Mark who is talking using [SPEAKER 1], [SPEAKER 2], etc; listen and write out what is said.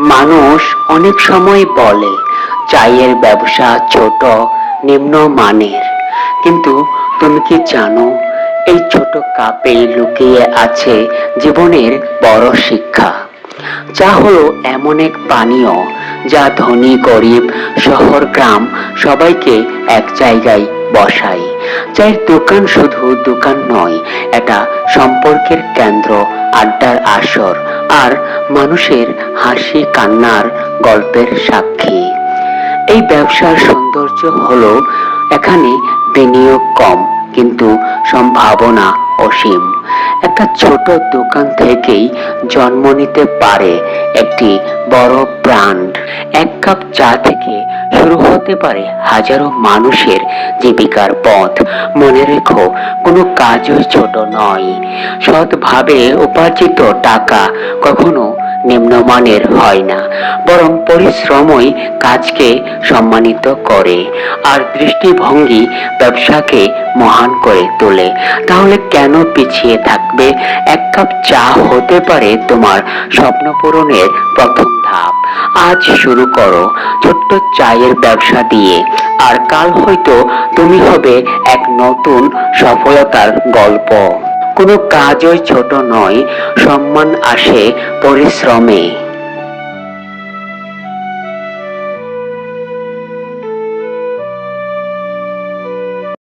[SPEAKER 1] মানুষ অনেক সময় বলে, চায়ের ব্যবসা ছোট, নিম্ন মানের। কিন্তু তুমি কি জানো, এই ছোট কাপে লুকিয়ে আছে জীবনের বড় শিক্ষা। চা হলো এমন এক পানীয় যা ধনী, গরিব, শহর, গ্রাম সবাইকে এক জায়গায় বসায়। চায়ের দোকান শুধু দোকান নয়, এটা সম্পর্কের কেন্দ্র, আড্ডার আসর আর মানুষের হাসি কান্নার গল্পের সাক্ষী। এই ব্যবসার সৌন্দর্য হল এখানে বিনিয়োগ কম কিন্তু সম্ভাবনা অসীম। একটা ছোট দোকান থেকেই জন্ম নিতে পারে একটি বড় ব্র্যান্ড। এক কাপ চা থেকে শুরু হতে পারে। হাজারো মানুষের জীবিকার পথ মনে রেখো, কোনো কাজই ছোট নয়। সৎভাবে উপার্জিত টাকা কখনো নিম্নমানের হয় না, বরং পরিশ্রমই কাজকে সম্মানিত করে। আর দৃষ্টিভঙ্গি ব্যবসাকে মহান করে তোলে। তাহলে কেন পিছিয়ে থাকবে? এক কাপ চা হতে পারে তোমার স্বপ্ন পূরণের প্রথম ধাপ। আজ শুরু করো ছোট্ট চায়ের ব্যবসা দিয়ে। আর কাল হয়তো তুমি হবে এক নতুন সফলতার গল্প। কোনো কাজই ছোট নয়, সম্মান আসে পরিশ্রমে।